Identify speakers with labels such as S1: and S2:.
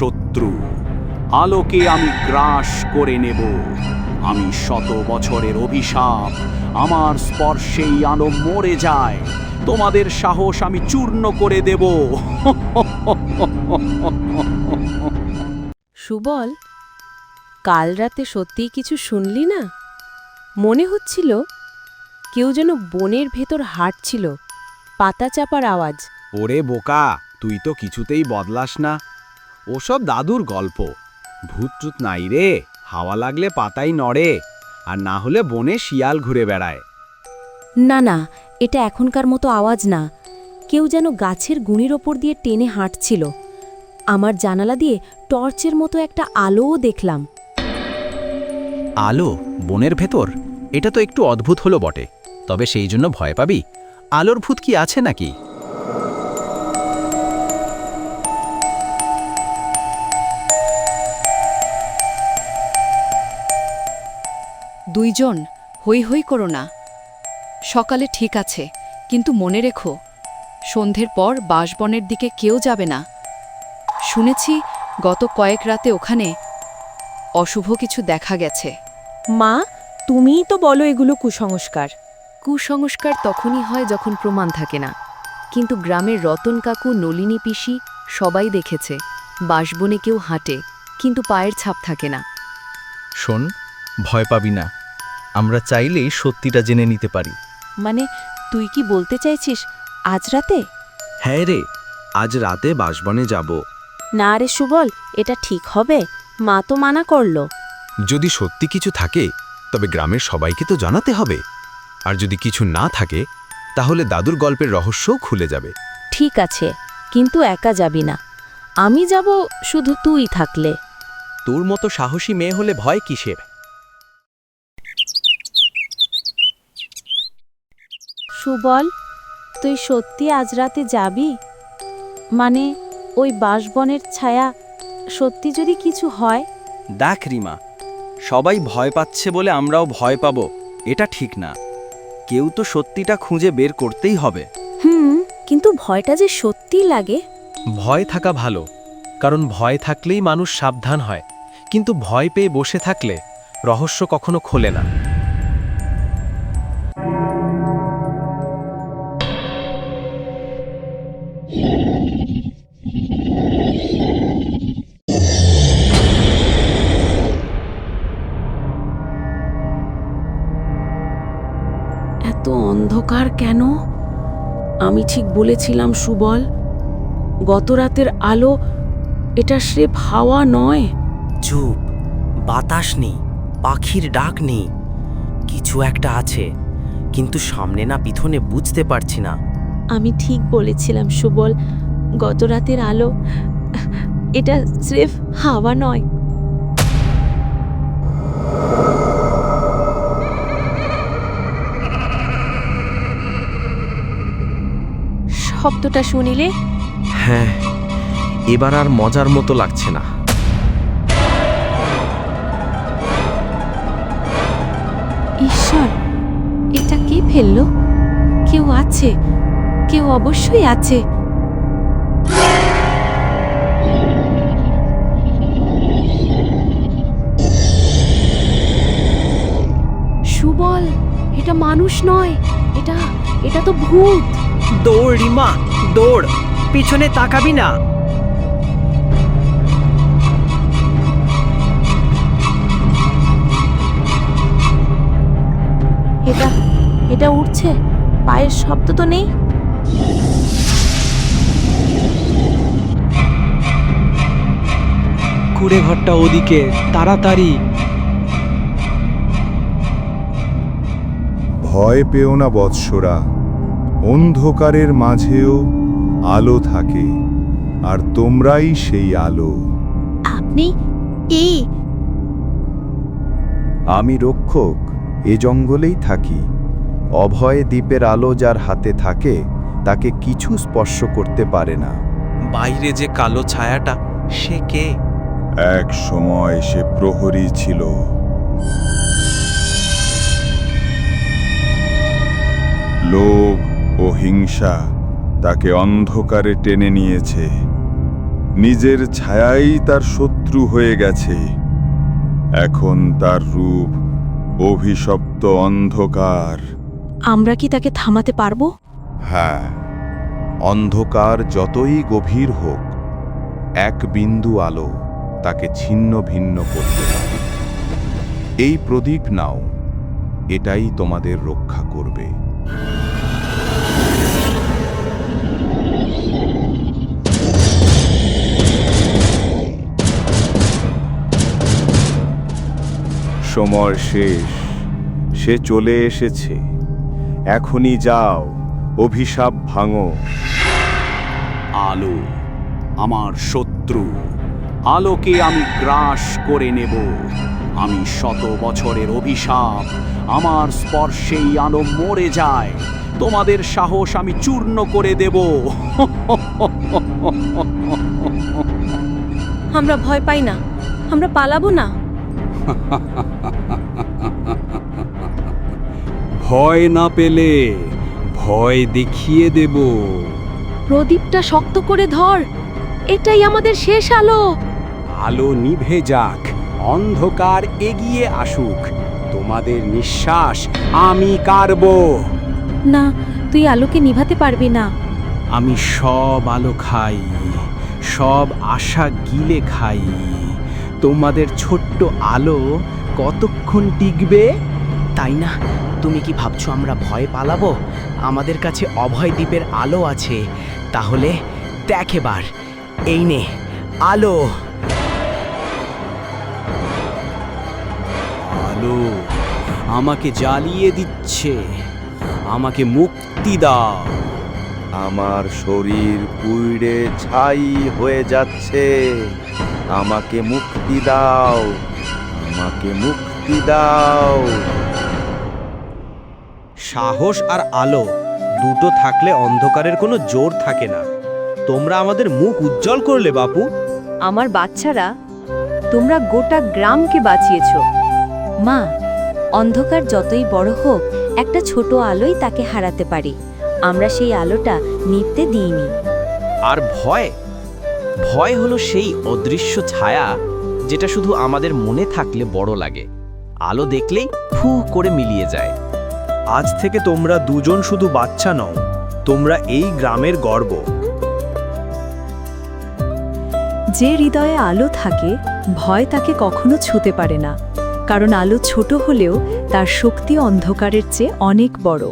S1: শত্রু। আলোকে আমি গ্রাস করে নেব। আমি শত বছরের অভিশাপ। আমার স্পর্শেই আলো মরে যায়। তোমাদের সাহস আমি চূর্ণ করে দেব।
S2: সুবল কাল রাতে সত্যিই কিছু শুনলি না? মনে হচ্ছিল কেউ যেন বনের ভেতর হাঁটছিল। পাতা চাপার আওয়াজ।
S3: ওরে বোকা তুই তো কিছুতেই বদলাস না। ওসব দাদুর গল্প। ভূতটুত নাই রে হাওয়া লাগলে পাতাই নড়ে আর না হলে বনে শিয়াল ঘুরে বেড়ায়।
S2: না না এটা এখনকার মতো আওয়াজ না। কেউ যেন গাছের গুঁড়ির ওপর দিয়ে টেনে হাঁটছিল। আমার জানালা দিয়ে টর্চের মতো একটা আলোও দেখলাম।
S4: আলো? বনের ভেতর? এটা তো একটু অদ্ভুত হলো বটে। তবে সেই জন্য ভয় পাবি। আলোর ভূত কি আছে নাকি?
S5: দুইজন হই হই করো না। সকালে ঠিক আছে কিন্তু মনে রেখো সন্ধ্যের পর বাঁশবনের দিকে কেউ যাবে না। শুনেছি গত কয়েক রাতে ওখানে অশুভ কিছু দেখা গেছে।
S2: মা তুমিই তো বলো এগুলো কুসংস্কার।
S5: কুসংস্কার তখনই হয় যখন প্রমাণ থাকে না। কিন্তু গ্রামের রতন কাকু নলিনী পিসি সবাই দেখেছে বাঁশবনে কেউ হাঁটে কিন্তু পায়ের ছাপ থাকে না।
S4: শোন ভয় পাবি না। আমরা চাইলেই সত্যিটা জেনে নিতে পারি।
S2: মানে তুই কি বলতে চাইছিস আজ রাতে?
S3: হ্যাঁ রে আজ রাতে বাসবনে যাব।
S2: না রে সুবল এটা ঠিক হবে। মা তো মানা করল।
S6: যদি সত্যি কিছু থাকে তবে গ্রামের সবাইকে তো জানাতে হবে। আর যদি কিছু না থাকে তাহলে দাদুর গল্পের রহস্যও খুলে যাবে।
S2: ঠিক আছে কিন্তু একা যাবি না। আমি যাব শুধু তুই থাকলে।
S4: তোর মতো সাহসী মেয়ে হলে ভয় কিসের?
S2: সুবল তুই সত্যি আজ রাতে যাবি? মানে ওই বাঁশবনের ছায়া সত্যি যদি কিছু হয়?
S3: দেখ রিমা সবাই ভয় পাচ্ছে বলে আমরাও ভয় পাব এটা ঠিক না। কেউ তো সত্যিটা খুঁজে বের করতেই হবে।
S2: হুম কিন্তু ভয়টা যে সত্যিই লাগে।
S4: ভয় থাকা ভালো কারণ ভয় থাকলেই মানুষ সাবধান হয়। কিন্তু ভয় পেয়ে বসে থাকলে রহস্য কখনো খোলে না।
S2: এত অন্ধকার কেন? আমি ঠিক বলেছিলাম সুবল। গত রাতের আলো এটা স্রেফ হাওয়া নয়।
S7: চুপ। বাতাস নেই পাখির ডাক নেই। কিছু একটা আছে কিন্তু সামনে না পিছনে বুঝতে পারছি না।
S2: আমি ঠিক বলেছিলাম সুবল। গত রাতের আলো এটা স্রেফ হাওয়া নয়। শব্দটা শুনিলে?
S7: হ্যাঁ এবার আর মজার মতো লাগছে না।
S2: ঈশ্বর এটা কে ফেলল? কেউ আছে কেউ অবশ্যই আছে। সুবল এটা মানুষ নয় এটা এটা তো ভূত।
S7: দৌড় রিমা দৌড়। পিছনে তাকাবি না।
S2: এটা এটা উঠছে পায়ের শব্দ তো নেই।
S3: কুড়ে ঘরটা ওদিকে তাড়াতাড়ি।
S8: ভয় পেও না বৎসরা। অন্ধকারের মাঝেও আলো থাকে আর তোমরাই সেই আলো।
S2: আপনি
S8: আমি রক্ষক এ জঙ্গলেই থাকি। অভয় দ্বীপের আলো যার হাতে থাকে তাকে কিছু স্পর্শ করতে পারে না।
S4: বাইরে যে কালো ছায়াটা সে কে?
S8: এক সময় সে প্রহরী ছিল। লোভ হিংসা তাকে অন্ধকারে টেনে নিয়েছে।
S9: নিজের ছায়াই তার শত্রু হয়ে গেছে। এখন তার রূপ অভিশপ্ত অন্ধকার।
S2: আমরা কি তাকে থামাতে পারব?
S8: হ্যাঁ অন্ধকার যতই গভীর হোক এক বিন্দু আলো তাকে ছিন্ন ভিন্ন করতে পারে। এই প্রদীপ নাও এটাই তোমাদের রক্ষা করবে। সময় শেষ। সে চলে এসেছে। এখনই যাও অভিশাপ ভাঙো।
S1: আলো আমার শত্রু আলোকে আমি গ্রাস করে নেব। আমি শত বছরের অভিশাপ আমার স্পর্শেই আলো মরে যায়। তোমাদের সাহস আমি চূর্ণ করে দেব।
S2: আমরা ভয় পাই না আমরা পালাবো না।
S3: ভয় না পেলে ভয় দেখিয়ে দেব।
S2: প্রদীপটা শক্ত করে ধর এটাই আমাদের শেষ আলো।
S3: আলো নিভে যাক অন্ধকার এগিয়ে আসুক তোমাদের নিঃশ্বাস আমি কারব
S2: না তুই আলোকে নিভাতে পারবি না।
S3: আমি সব আলো খাই সব আশা গিলে খাই। তোমাদের ছোট্ট আলো কতক্ষণ টিকবে?
S7: তাই না? তুমি কি ভাবছ আমরা ভয় পালাবো? আমাদের কাছে অভয় দ্বীপের আলো আছে। তাহলে দেখ এবার। এই নে, আলো।
S3: আলো আমাকে জ্বালিয়ে দিচ্ছে। আমাকে মুক্তি দাও।
S8: আমার শরীর পুইড়ে ছাই হয়ে যাচ্ছে। আমাকে মুক্তি দাও আমাকে মুক্তি দাও।
S10: সাহস আর আলো দুটো থাকলে অন্ধকারের কোনো জোর থাকে না। তোমরা আমাদের মুখ উজ্জ্বল করলে বাপু।
S2: আমার বাচ্চারা তোমরা গোটা গ্রামকে বাঁচিয়েছ। মা অন্ধকার যতই বড় হোক একটা ছোট আলোই তাকে হারাতে পারে। আমরা সেই আলোটা নিভতে দিইনি।
S7: আর ভয়? ভয় হলো সেই অদৃশ্য ছায়া যেটা শুধু আমাদের মনে থাকলে বড় লাগে। আলো দেখলেই ফু করে মিলিয়ে যায়।
S10: আজ থেকে তোমরা দুজন শুধু বাচ্চা নও তোমরা এই গ্রামের গর্ব।
S2: যে হৃদয়ে আলো থাকে ভয় তাকে কখনো ছুতে পারে না কারণ আলো ছোট হলেও তার শক্তি অন্ধকারের চেয়ে অনেক বড়।